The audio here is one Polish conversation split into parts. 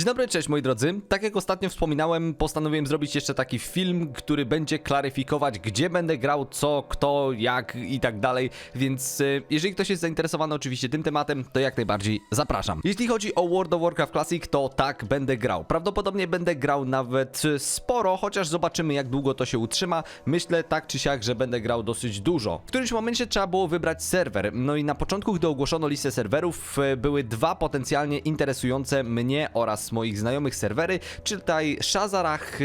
Dzień dobry, cześć moi drodzy. Tak jak ostatnio wspominałem, postanowiłem zrobić jeszcze taki film, który będzie klaryfikować, gdzie będę grał, co, kto, jak i tak dalej. Więc e, jeżeli ktoś jest zainteresowany oczywiście tym tematem, to jak najbardziej zapraszam. Jeśli chodzi o World of Warcraft Classic, to tak, będę grał. Prawdopodobnie będę grał nawet sporo, chociaż zobaczymy jak długo to się utrzyma. Myślę tak czy siak, że będę grał dosyć dużo. W którymś momencie trzeba było wybrać serwer. No i na początku, gdy ogłoszono listę serwerów, e, były dwa potencjalnie interesujące mnie oraz moich znajomych serwery, czyli tutaj Shazarach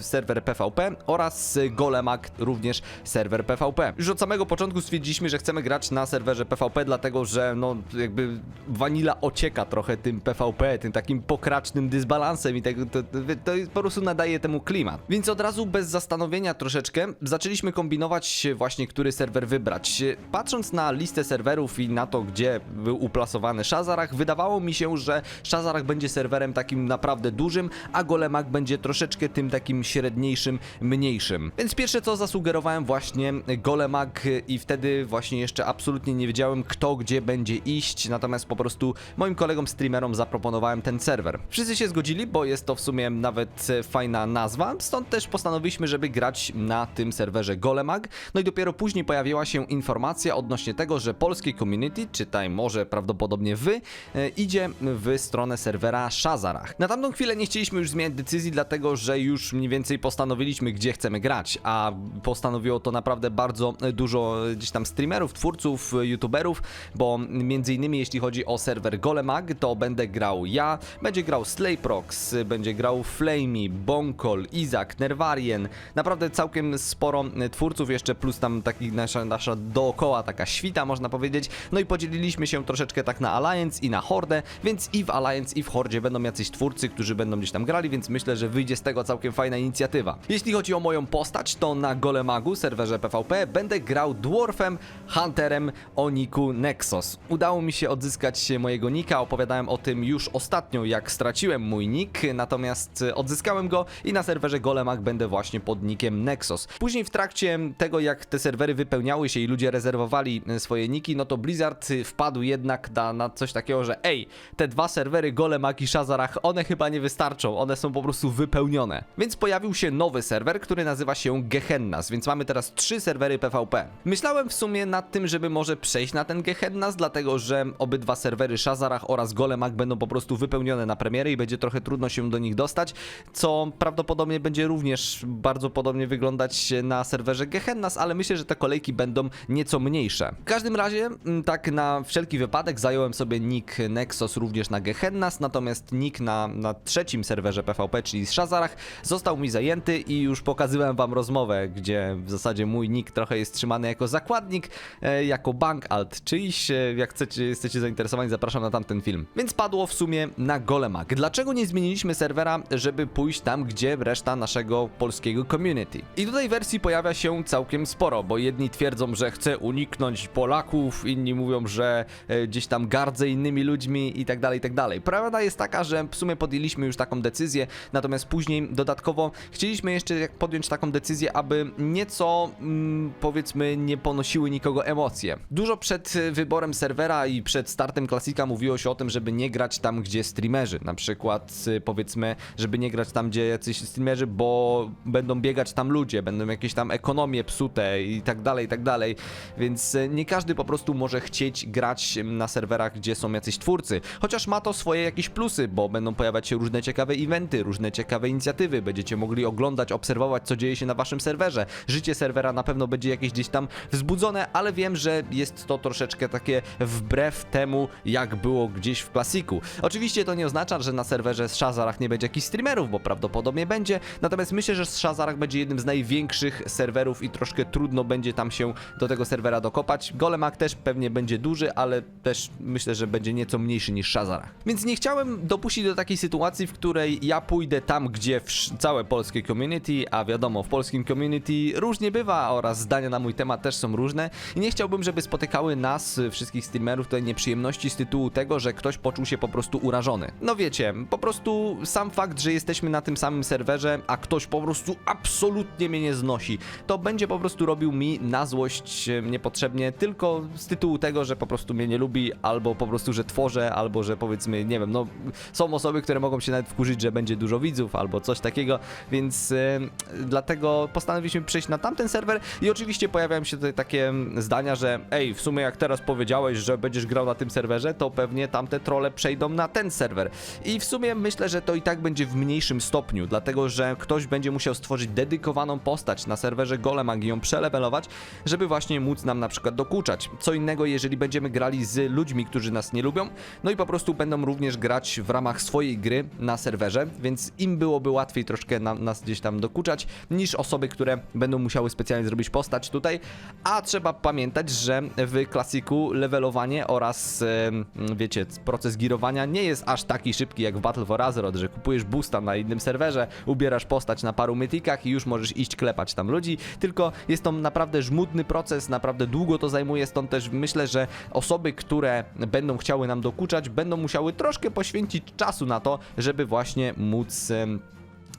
serwer PvP oraz Golemak również serwer PvP. Już od samego początku stwierdziliśmy, że chcemy grać na serwerze PvP, dlatego że no jakby wanila ocieka trochę tym PvP, tym takim pokracznym dysbalansem i tego, to, to, to po prostu nadaje temu klimat. Więc od razu bez zastanowienia troszeczkę zaczęliśmy kombinować właśnie, który serwer wybrać. Patrząc na listę serwerów i na to, gdzie był uplasowany Shazarach, wydawało mi się, że Shazarach będzie serwerem takim naprawdę dużym, a Golemak będzie troszeczkę tym takim średniejszym, mniejszym. Więc pierwsze co zasugerowałem właśnie Golemak i wtedy właśnie jeszcze absolutnie nie wiedziałem kto gdzie będzie iść, natomiast po prostu moim kolegom streamerom zaproponowałem ten serwer. Wszyscy się zgodzili, bo jest to w sumie nawet fajna nazwa, stąd też postanowiliśmy, żeby grać na tym serwerze Golemag. No i dopiero później pojawiła się informacja odnośnie tego, że polskie community, czytaj może prawdopodobnie wy, e, idzie w stronę serwera Shazarach. Na tamtą chwilę nie chcieliśmy już zmieniać decyzji, dlatego że już mniej więcej postanowiliśmy, gdzie chcemy grać, a postanowiło to naprawdę bardzo dużo gdzieś tam streamerów, twórców, youtuberów, bo między innymi jeśli chodzi o serwer Golemag, to będę grał ja, będzie grał Slayprox, będzie grał Flamey, Bonkol, Izak, Nervarien, naprawdę całkiem sporo twórców jeszcze, plus tam taki nasza, nasza dookoła taka świta można powiedzieć, no i podzieliliśmy się troszeczkę tak na Alliance i na Hordę, więc i w Alliance i w Hordzie będą jacyś twórcy, którzy będą gdzieś tam grali, więc myślę, że wyjdzie z tego całkiem fajna inicjatywa. Jeśli chodzi o moją postać, to na Golemagu, serwerze PvP, będę grał Dwarfem, Hunterem o niku Nexus. Udało mi się odzyskać mojego nika, opowiadałem o tym już ostatnio, jak straciłem mój nick, natomiast odzyskałem go i na serwerze Golemag będę właśnie pod nickiem Nexus. Później w trakcie tego, jak te serwery wypełniały się i ludzie rezerwowali swoje niki, no to Blizzard wpadł jednak na, na coś takiego, że ej, te dwa serwery Golemag i One chyba nie wystarczą, one są po prostu wypełnione. Więc pojawił się nowy serwer, który nazywa się Gehennas, więc mamy teraz trzy serwery PvP. Myślałem w sumie nad tym, żeby może przejść na ten Gehennas, dlatego że obydwa serwery Shazarach oraz Golemag będą po prostu wypełnione na premiery i będzie trochę trudno się do nich dostać, co prawdopodobnie będzie również bardzo podobnie wyglądać na serwerze Gehennas, ale myślę, że te kolejki będą nieco mniejsze. W każdym razie, mm, tak na wszelki wypadek zająłem sobie nick Nexus również na Gehennas, natomiast nick na, na trzecim serwerze PvP, czyli z Shazarach, został mi zajęty i już pokazywałem wam rozmowę, gdzie w zasadzie mój nick trochę jest trzymany jako zakładnik, e, jako bank alt czyjś. E, jak chcecie, jesteście zainteresowani, zapraszam na tamten film. Więc padło w sumie na Golemak. Dlaczego nie zmieniliśmy serwera, żeby pójść tam, gdzie reszta naszego polskiego community? I tutaj wersji pojawia się całkiem sporo, bo jedni twierdzą, że chcę uniknąć Polaków, inni mówią, że e, gdzieś tam gardzę innymi ludźmi i tak dalej, i tak dalej. Prawda jest taka, że w sumie podjęliśmy już taką decyzję, natomiast później dodatkowo chcieliśmy jeszcze podjąć taką decyzję, aby nieco mm, powiedzmy nie ponosiły nikogo emocje. Dużo przed wyborem serwera i przed startem klasika mówiło się o tym, żeby nie grać tam, gdzie streamerzy. Na przykład e, powiedzmy, żeby nie grać tam, gdzie jacyś streamerzy, bo będą biegać tam ludzie, będą jakieś tam ekonomie psute i tak dalej, i tak dalej. Więc e, nie każdy po prostu może chcieć grać na serwerach, gdzie są jacyś twórcy. Chociaż ma to swoje jakieś plusy, bo będą pojawiać się różne ciekawe eventy, różne ciekawe inicjatywy, będziecie mogli oglądać, obserwować, co dzieje się na waszym serwerze. Życie serwera na pewno będzie jakieś gdzieś tam wzbudzone, ale wiem, że jest to troszeczkę takie wbrew temu, jak było gdzieś w klasiku. Oczywiście to nie oznacza, że na serwerze z Shazarach nie będzie jakichś streamerów, bo prawdopodobnie będzie, natomiast myślę, że Shazarach będzie jednym z największych serwerów i troszkę trudno będzie tam się do tego serwera dokopać. Golemak też pewnie będzie duży, ale też myślę, że będzie nieco mniejszy niż Shazarach. Więc nie chciałem dopuścić do takiej sytuacji, w której ja pójdę tam, gdzie całe polskie community, a wiadomo, w polskim community różnie bywa oraz zdania na mój temat też są różne i nie chciałbym, żeby spotykały nas, y, wszystkich streamerów, te nieprzyjemności z tytułu tego, że ktoś poczuł się po prostu urażony. No wiecie, po prostu sam fakt, że jesteśmy na tym samym serwerze, a ktoś po prostu absolutnie mnie nie znosi, to będzie po prostu robił mi na złość y, niepotrzebnie tylko z tytułu tego, że po prostu mnie nie lubi, albo po prostu, że tworzę, albo że powiedzmy, nie wiem, no są osoby, które mogą się nawet wkurzyć, że będzie dużo widzów albo coś takiego, więc e, dlatego postanowiliśmy przejść na tamten serwer i oczywiście pojawiają się tutaj takie mm, zdania, że ej, w sumie jak teraz powiedziałeś, że będziesz grał na tym serwerze, to pewnie tamte trolle przejdą na ten serwer. I w sumie myślę, że to i tak będzie w mniejszym stopniu, dlatego że ktoś będzie musiał stworzyć dedykowaną postać na serwerze Golemag i ją przelewelować, żeby właśnie móc nam na przykład dokuczać. Co innego, jeżeli będziemy grali z ludźmi, którzy nas nie lubią, no i po prostu będą również grać w ramach swojej gry na serwerze, więc im byłoby łatwiej troszkę nas gdzieś tam dokuczać, niż osoby, które będą musiały specjalnie zrobić postać tutaj. A trzeba pamiętać, że w klasiku levelowanie oraz wiecie, proces girowania nie jest aż taki szybki jak w Battle for Azeroth, że kupujesz boosta na innym serwerze, ubierasz postać na paru mytikach i już możesz iść klepać tam ludzi, tylko jest to naprawdę żmudny proces, naprawdę długo to zajmuje, stąd też myślę, że osoby, które będą chciały nam dokuczać, będą musiały troszkę poświęcić czasu na to, żeby właśnie móc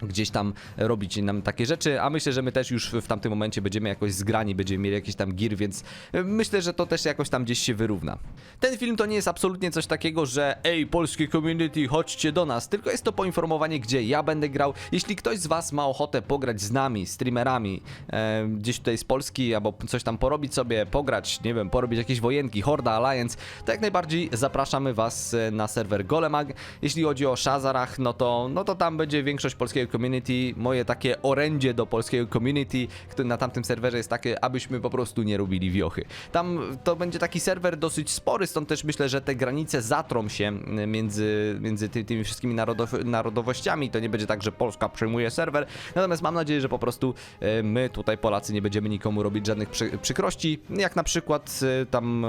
gdzieś tam robić nam takie rzeczy, a myślę, że my też już w tamtym momencie będziemy jakoś zgrani, będziemy mieli jakiś tam gear, więc e, myślę, że to też jakoś tam gdzieś się wyrówna. Ten film to nie jest absolutnie coś takiego, że ej, polskie community, chodźcie do nas, tylko jest to poinformowanie, gdzie ja będę grał. Jeśli ktoś z was ma ochotę pograć z nami, streamerami, e, gdzieś tutaj z Polski, albo coś tam porobić sobie, pograć, nie wiem, porobić jakieś wojenki, Horda, Alliance, to jak najbardziej zapraszamy was e, na serwer Golemag. Jeśli chodzi o Shazarach, no to, no to tam będzie większość polskiego community. Moje takie orędzie do polskiego community, które na tamtym serwerze jest takie, abyśmy po prostu nie robili wiochy. Tam to będzie taki serwer dosyć spory, stąd też myślę, że te granice zatrą się y, między, między ty, tymi wszystkimi narodow narodowościami. To nie będzie tak, że Polska przejmuje serwer. Natomiast mam nadzieję, że po prostu y, my tutaj Polacy nie będziemy nikomu robić żadnych przy przykrości, jak na przykład y, tam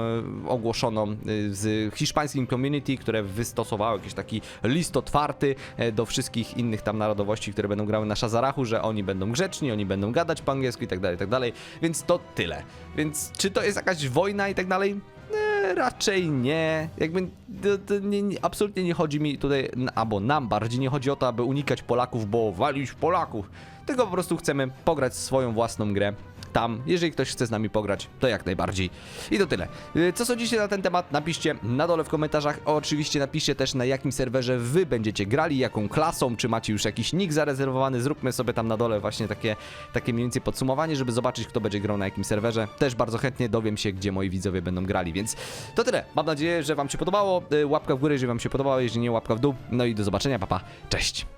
ogłoszono z hiszpańskim community, które wystosowało jakiś taki list otwarty do wszystkich innych tam narodowości, które będą grały na Shazarachu, że oni będą grzeczni, oni będą gadać po angielsku i tak dalej, i tak dalej. Więc to tyle. Więc czy to jest jakaś wojna i tak dalej? E, raczej nie. Jakby to, to nie, nie, absolutnie nie chodzi mi tutaj, albo nam bardziej nie chodzi o to, aby unikać Polaków, bo walić Polaków. Tylko po prostu chcemy pograć swoją własną grę tam. Jeżeli ktoś chce z nami pograć, to jak najbardziej. I to tyle. Y, Co sądzicie na ten temat? Napiszcie na dole w komentarzach. Oczywiście napiszcie też na jakim serwerze wy będziecie grali, jaką klasą, czy macie już jakiś nick zarezerwowany. Zróbmy sobie tam na dole właśnie takie, takie mniej więcej podsumowanie, żeby zobaczyć kto będzie grał na jakim serwerze. Też bardzo chętnie dowiem się, gdzie moi widzowie będą grali, więc to tyle. Mam nadzieję, że wam się podobało. Y, Łapka w górę, jeżeli wam się podobało, jeżeli nie łapka w dół. No i do zobaczenia, papa. Cześć!